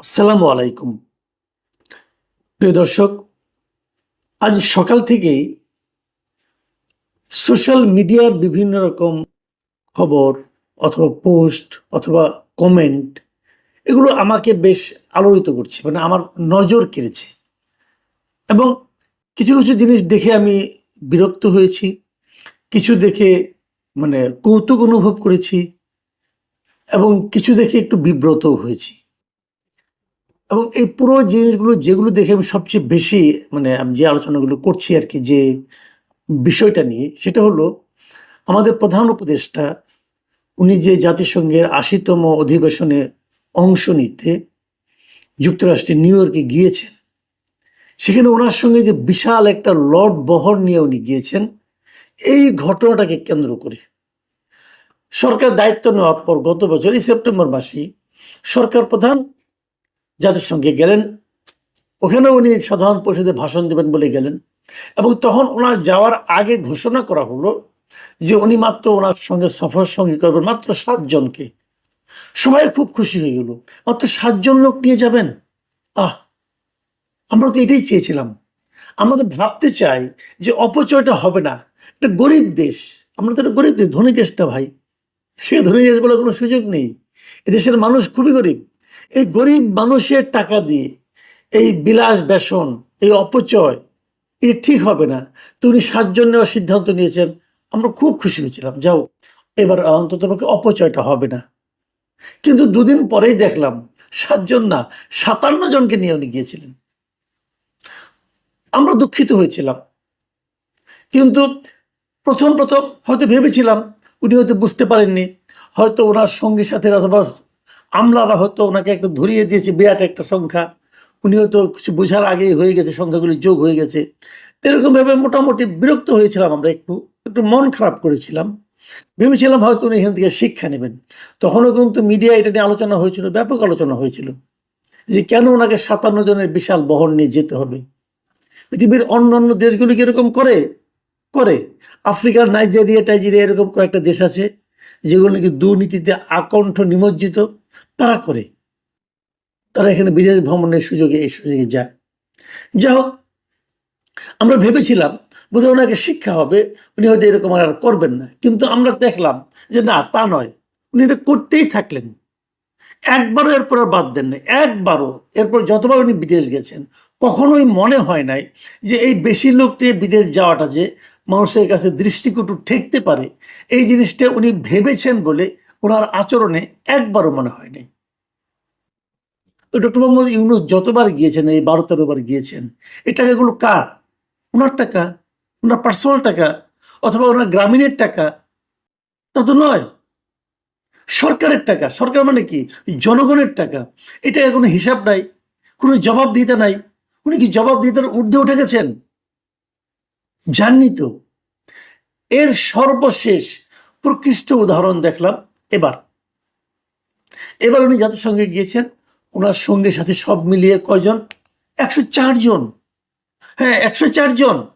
আসসালামু আলাইকুম। প্রিয় দর্শক, আজ সকাল থেকেই সোশ্যাল মিডিয়ার বিভিন্ন রকম খবর অথবা পোস্ট অথবা কমেন্ট, এগুলো আমাকে বেশ আলোড়িত করছে মানে আমার নজর কেড়েছে। এবং কিছু কিছু জিনিস দেখে আমি বিরক্ত হয়েছি, কিছু দেখে মানে কৌতুক অনুভব করেছি, এবং কিছু দেখে একটু বিব্রতও হয়েছি। এবং এই পুরো জিনিসগুলো, যেগুলো দেখে আমি সবচেয়ে বেশি মানে আমি যে আলোচনাগুলো করছি আর কি, যে বিষয়টা নিয়ে, সেটা হলো আমাদের প্রধান উপদেষ্টা, উনি যে জাতিসংঘের আশিতম অধিবেশনে অংশ নিতে যুক্তরাষ্ট্রের নিউ ইয়র্কে গিয়েছেন, সেখানে ওনার সঙ্গে যে বিশাল একটা লর্ড বহর নিয়ে উনি গিয়েছেন, এই ঘটনাটাকে কেন্দ্র করে। সরকার দায়িত্ব নেওয়ার পর গত বছর, এই সেপ্টেম্বর মাসেই সরকার প্রধান জাতিসংঘে গেলেন, ওখানে উনি সাধারণ পরিষদে ভাষণ দেবেন বলে গেলেন এবং তখন ওনার যাওয়ার আগে ঘোষণা করা হলো যে উনি মাত্র ওনার সঙ্গে সফর সঙ্গী করবেন, মাত্র সাতজনকে। সবাই খুব খুশি হয়ে গেল। মাত্র সাতজন লোক নিয়ে যাবেন? আহ, আমরা তো এটাই চেয়েছিলাম। আমরা তো ভাবতে চাই যে অপচয়টা হবে না। এটা গরিব দেশ, আমরা তো একটা গরিব দেশ, ধনী দেশটা ভাই। সে ধনী দেশ বলে কোনো সুযোগ নেই। এদেশের মানুষ খুবই গরিব। এই গরিব মানুষের টাকা দিয়ে এই বিলাস বেসন, এই অপচয় এটা ঠিক হবে না। তো উনি সাতজন নেওয়ার সিদ্ধান্ত নিয়েছেন। আমরা খুব খুশি হয়েছিলাম। যাও, এবার অন্তত পক্ষে অপচয়টা হবে না। কিন্তু দুদিন পরেই দেখলাম, সাতজন না, সাতান্ন জনকে নিয়ে উনি গিয়েছিলেন। আমরা দুঃখিত হয়েছিলাম। কিন্তু প্রথম প্রথম হয়তো ভেবেছিলাম, উনি হয়তো বুঝতে পারেননি। হয়তো ওনার সঙ্গী সাথে অথবা আমলারা হয়তো ওনাকে একটু ধরিয়ে দিয়েছে, বিরাট একটা সংখ্যা। উনি হয়তো কিছু বোঝার আগেই হয়ে গেছে সংখ্যাগুলি যোগ হয়ে গেছে। এরকমভাবে মোটামুটি বিরক্ত হয়েছিলাম আমরা একটু একটু মন খারাপ করেছিলাম। ভেবেছিলাম হয়তো উনি এখান থেকে শিক্ষা নেবেন। তখনও কিন্তু মিডিয়া এটা নিয়ে আলোচনা হয়েছিল, ব্যাপক আলোচনা হয়েছিল। যে কেন ওনাকে সাতান্ন জনের বিশাল বহন নিয়ে যেতে হবে? পৃথিবীর অন্য অন্য দেশগুলি কি এরকম করে? করে। আফ্রিকার নাইজেরিয়া, টাইজেরিয়া এরকম কয়েকটা দেশ আছে। যেগুলো নাকি দুর্নীতিতে আকণ্ঠ নিমজ্জিত, তারা করে। তারা এখানে বিদেশ ভ্রমণের সুযোগে এই সুযোগে যায়। যাই হোক, আমরা ভেবেছিলাম, বোধহয় ওনাকে শিক্ষা হবে, উনি হয়তো এরকম আর করবেন না। কিন্তু আমরা দেখলাম যে না, তা নয়। উনি এটা করতেই থাকলেন। একবারও এরপর আর বাদ দেন না একবারও। এরপর যতবার উনি বিদেশ গেছেন কখনোই মনে হয় নাই যে এই বেশি লোক নিয়ে বিদেশ যাওয়াটা যে মানুষের কাছে দৃষ্টিকটু ঠেকতে পারে, এই জিনিসটা উনি ভেবেছেন বলে ওনার আচরণে একবারও মনে হয় নাই। তো ডক্টর মোহাম্মদ ইউনুস যতবার গিয়েছেন, এই বারো তেরো বার গিয়েছেন এই টাকাগুলো কার? ওনার টাকা? ওনার পার্সোনাল টাকা? অথবা ওনার গ্রামীণের টাকা? তা তো নয়। সরকারের টাকা, সরকার মানে কি? জনগণের টাকা। এটা কোনো হিসাব নাই, কোনো জবাবদিহিতা নাই। উনি কি জবাবদিহিতার ঊর্ধ্বে উঠে গেছেন? জাননি তো। এর সর্বশেষ প্রকৃষ্ট উদাহরণ দেখলাম এবার। এবার উনি জাতিসংঘে গিয়েছেন ওনার সঙ্গে সাথে সব মিলিয়ে কয়জন? একশো জন। হ্যাঁ একশো জন।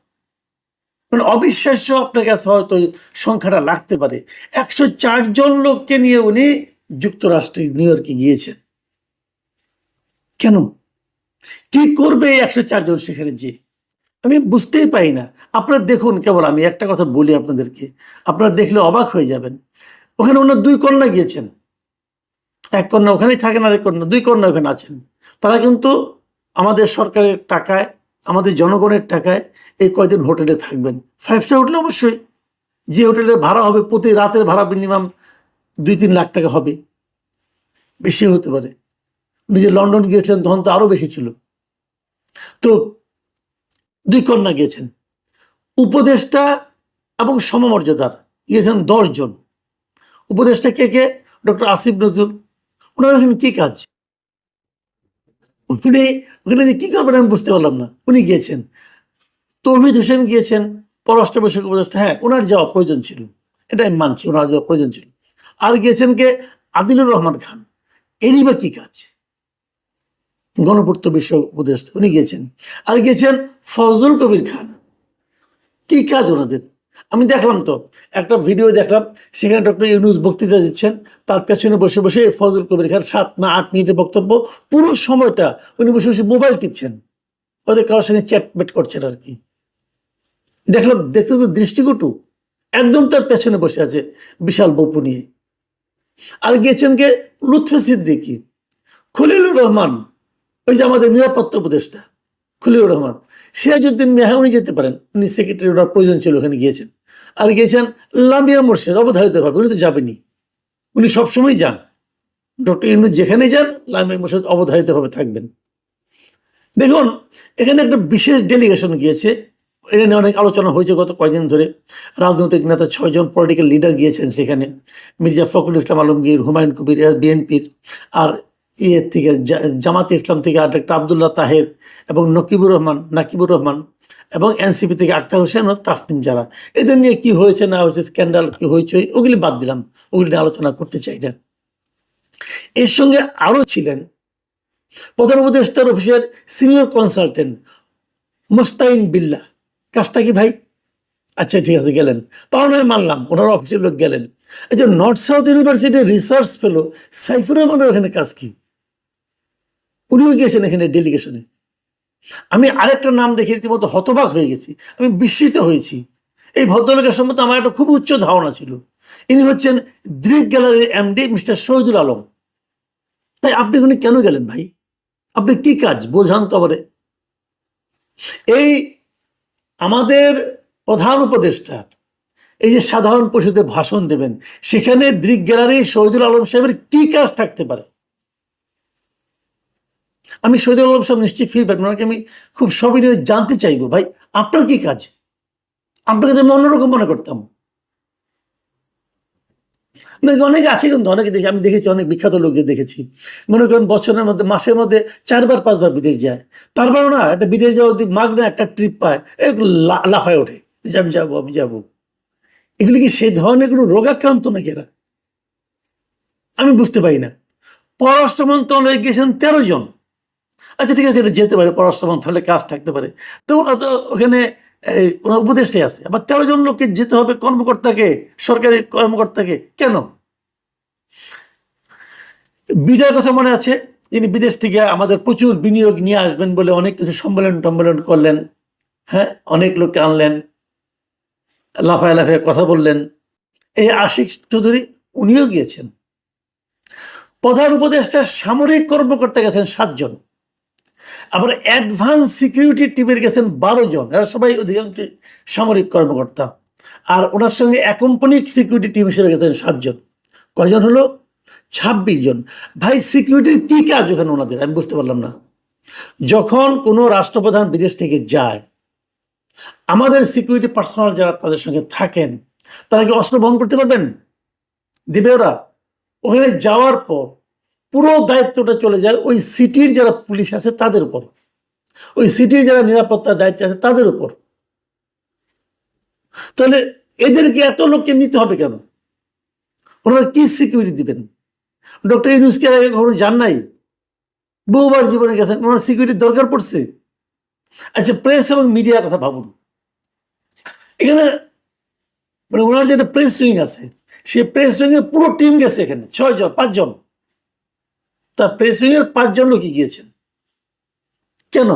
মানে অবিশ্বাস্য আপনার কাছে হয়তো সংখ্যাটা লাগতে পারে। একশো জন লোককে নিয়ে উনি যুক্তরাষ্ট্রে, নিউ ইয়র্কে গিয়েছেন। কেন? কি করবে একশো চারজন সেখানে যে আমি বুঝতেই পাই না। আপনারা দেখুন কেবল, আমি একটা কথা বলি আপনাদেরকে। আপনারা দেখলে অবাক হয়ে যাবেন। ওখানে ওনার দুই কন্যা গিয়েছেন। এক কন্যা ওখানেই থাকেন আর এক কন্যা, দুই কন্যা ওখানে আছেন। তারা কিন্তু আমাদের সরকারের টাকায়, আমাদের জনগণের টাকায় এই কয়দিন হোটেলে থাকবেন। ফাইভ স্টার হোটেলে অবশ্যই। যে হোটেলে ভাড়া হবে, প্রতি রাতের ভাড়া মিনিমাম দুই তিন লাখ টাকা হবে। বেশি হতে পারে। উনি যে লন্ডন গিয়েছিলেন তখন তো আরও বেশি ছিল। তো দুই কন্যা গিয়েছেন। উপদেষ্টা এবং সমমর্যাদার গিয়েছেন জন। উপদেষ্টা কে কে? ডক্টর আসিফ নজরুল। ওনার ওখানে কি কাজ? উনি ওখানে যে কি করবেন আমি বুঝতে পারলাম না। উনি গিয়েছেন। তৌহিদ হোসেন গিয়েছেন, পররাষ্ট্র বিষয়ক উপদেষ্টা। হ্যাঁ ওনার যাওয়া প্রয়োজন ছিল। এটা আমি মানছি, ওনার যাওয়া প্রয়োজন ছিল। আর গিয়েছেন কে? আদিলুর রহমান খান। এরই বা কি কাজ? গণপূর্ত বিষয়ক উপদেষ্টা উনি গিয়েছেন। আর গিয়েছেন ফজল কবির খান। কি কাজ ওনাদের? আমি দেখলাম তো, একটা ভিডিও দেখলাম, সেখানে ডক্টর ইউনুস বক্তৃতা দিচ্ছেন, তার পেছনে বসে বসে ফজল কবির খান সাত না আট মিনিটের বক্তব্য, পুরো সময়টা উনি বসে বসে মোবাইল টিপছেন। ওদের কারোর সঙ্গে চ্যাটমেট করছেন আর কি। দেখলাম, দেখতে তো দৃষ্টিকটু, একদম তার পেছনে বসে আছে বিশাল বপু নিয়ে। আর গিয়েছেন কে লুৎফে সিদ্দিকি, খলিলুর রহমান ওই যে আমাদের নিরাপত্তা উপদেষ্টা, খলিলুর রহমান, সিরাজউদ্দিন মেহা উনি যেতে পারেন। উনি সেক্রেটারি ওনার প্রয়োজন ছিল, ওখানে গিয়েছেন। আর গিয়েছেন লামিয়া মোর্শেদ অবধারিতভাবে উনি তো যাবেনি উনি সবসময় যান। ডক্টর ইউনুস যেখানে যান, লামিয়া মোর্শেদ অবধারিতভাবে থাকবেন। দেখুন, এখানে একটা বিশেষ ডেলিগেশন গিয়েছে। এটা নিয়ে অনেক আলোচনা হয়েছে গত কয়েকদিন ধরে। রাজনৈতিক নেতা ছয়জন পলিটিক্যাল লিডার গিয়েছেন সেখানে। মির্জা ফখরুল ইসলাম আলমগীর, হুমায়ুন কবির বিএনপির। আর ইয়ের থেকে জামাতে ইসলাম থেকে আর ডক্টর আবদুল্লাহ তাহের এবং নকিবুর রহমান, নাকিবুর রহমান এবং এনসিপি থেকে আক্তার হোসেন ও তাসনিম যারা। এদের নিয়ে কি হয়েছে, না হয়েছে, স্ক্যান্ডাল কি হয়েছে, ওগুলি বাদ দিলাম। ওগুলি নিয়ে আলোচনা করতে চাই না। এর সঙ্গে আরও ছিলেন প্রধান উপদেষ্টার অফিসের সিনিয়র কনসালটেন্ট মুস্তাইন বিল্লা কাজটা কি ভাই? আচ্ছা ঠিক আছে, গেলেন। তাও নয়, মানলাম, ওনার অফিসের লোক গেলেন। এই যে নর্থ সাউথ ইউনিভার্সিটির রিসার্চ ফেলো, সাইফুর রহমানের ওখানে কাজ কি? উনিও গিয়েছেন এখানে ডেলিগেশনে আমি আরেকটা নাম দেখে রীতিমতো হতবাক হয়ে গেছি। আমি বিস্মিত হয়েছি। এই ভদ্রলোকের সম্বন্ধে আমার একটা খুব উচ্চ ধারণা ছিল। ইনি হচ্ছেন দৃক গ্যালারির এমডি মিস্টার শহীদুল আলম। তাই আপনি উনি কেন গেলেন ভাই? আপনি কি কাজ? বোঝান তো আমারে। এই আমাদের প্রধান উপদেষ্টা এই যে সাধারণ পরিষদে ভাষণ দেবেন, সেখানে দৃক গ্যালারি শহীদুল আলম সাহেবের কি কাজ থাকতে পারে? আমি শহীদুল আলম সাহেব নিশ্চয়ই ফিরবেন ওনাকে আমি খুব সবিনয়ে জানতে চাইব। ভাই, আপনার কি কাজ? আপনাকে তো আমি অন্যরকম মনে করতাম। অনেকে আছে কিন্তু, অনেকে দেখি, আমি দেখেছি, অনেক বিখ্যাত লোকদের দেখেছি। মনে করেন বছরের মধ্যে, মাসের মধ্যে চারবার, পাঁচবার বিদেশ যায়। তারপর না, একটা বিদেশ যাওয়া যদি মাগ না একটা ট্রিপ পায় এগুলো লাফায় ওঠে। যে আমি যাব আমি যাব। এগুলি কি সেই ধরনের কোনো রোগাক্রান্ত নাকি এরা? আমি বুঝতে পারি না। পররাষ্ট্র মন্ত্রণালয়ে গিয়েছেন তেরো জন। আচ্ছা ঠিক আছে, এটা যেতে পারে, পররাষ্ট্র মন্ত্রণালয়ে কাজ থাকতে পারে। তো ওরা তো ওখানে ওনার উপদেষ্টাই আছে। আবার তেরো জন লোককে যেতে হবে কর্মকর্তাকে, সরকারি কর্মকর্তাকে, কেন? বিদায় কথা মনে আছে তিনি বিদেশ থেকে আমাদের প্রচুর বিনিয়োগ নিয়ে আসবেন বলে অনেক কিছু সম্মেলন টম্মেলন করলেন হ্যাঁ অনেক লোককে আনলেন, লাফায় লাফায় কথা বললেন। এই আশিক চৌধুরী, উনিও গিয়েছেন। প্রধান উপদেষ্টা সামরিক কর্মকর্তা গেছেন সাতজন। আবার অ্যাডভান্স সিকিউরিটি টিমের গেছেন বারো জন। এরা সবাই অধিকাংশ সামরিক কর্মকর্তা। আর ওনার সঙ্গে অ্যাকম্পানিক সিকিউরিটি টিম হিসেবে গেছেন সাতজন। কয়জন হলো? ছাব্বিশ জন। ভাই সিকিউরিটির কী কাজ ওখানে ওনাদের? আমি বুঝতে পারলাম না। যখন কোনো রাষ্ট্রপ্রধান বিদেশ থেকে যায়, আমাদের সিকিউরিটি পার্সোনাল যারা তাদের সঙ্গে থাকেন, তারা কি অস্ত্র বহন করতে পারবেন? দিবে ওরা? ওখানে যাওয়ার পর পুরো দায়িত্বটা চলে যায় ওই সিটির যারা পুলিশ আছে তাদের উপর। ওই সিটির যারা নিরাপত্তার দায়িত্বে আছে তাদের উপর। তাহলে এদেরকে এত লোককে নিতে হবে কেন? ওনারা কি সিকিউরিটি দিবেন? ডক্টর ইউনুসকে আগে কখনো যান নাই? বহুবার জীবনে গেছেন, ওনার সিকিউরিটির দরকার পড়ছে। আচ্ছা প্রেস এবং মিডিয়ার কথা ভাবুন। এখানে মানে ওনার যেটা প্রেস উইং আছে, সেই প্রেস উইংয়ের পুরো টিম গেছে এখানে, ছয়জন, পাঁচজন। তা প্রেস উইংয়ের পাঁচজন লোকই গিয়েছেন। কেন?